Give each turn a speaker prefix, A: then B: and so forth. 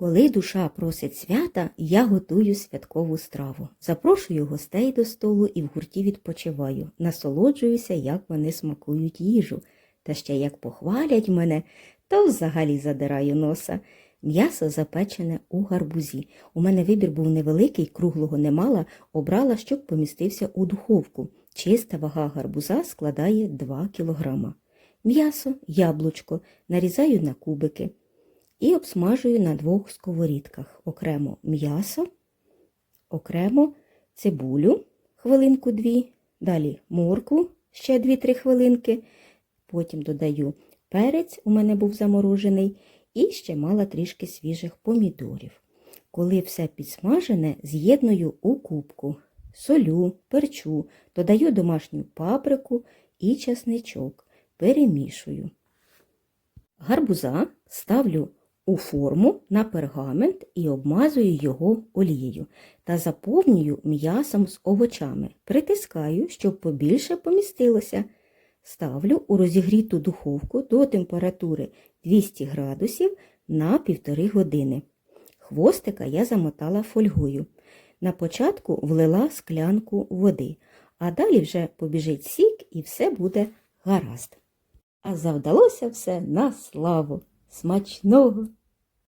A: Коли душа просить свята, я готую святкову страву. Запрошую гостей до столу і в гурті відпочиваю. Насолоджуюся, як вони смакують їжу. Та ще як похвалять мене, то взагалі задираю носа. М'ясо запечене у гарбузі. У мене вибір був невеликий, круглого не мала, обрала, щоб помістився у духовку. Чиста вага гарбуза складає 2 кілограма. М'ясо, яблучко нарізаю на кубики і обсмажую на двох сковорідках. Окремо м'ясо, окремо цибулю хвилинку дві, далі моркву ще 2-3 хвилинки. Потім додаю перець, у мене був заморожений, і ще мала трішки свіжих помідорів. Коли все підсмажене, з'єдную у кубку, солю, перчу, додаю домашню паприку і часничок, перемішую. Гарбуза ставлю у форму на пергамент і обмазую його олією та заповнюю м'ясом з овочами. Притискаю, щоб побільше помістилося. Ставлю у розігріту духовку до температури 200 градусів на півтори години. Хвостика я замотала фольгою. На початку влила склянку води, а далі вже побіжить сік і все буде гаразд. А завдалося все на славу. Смачного!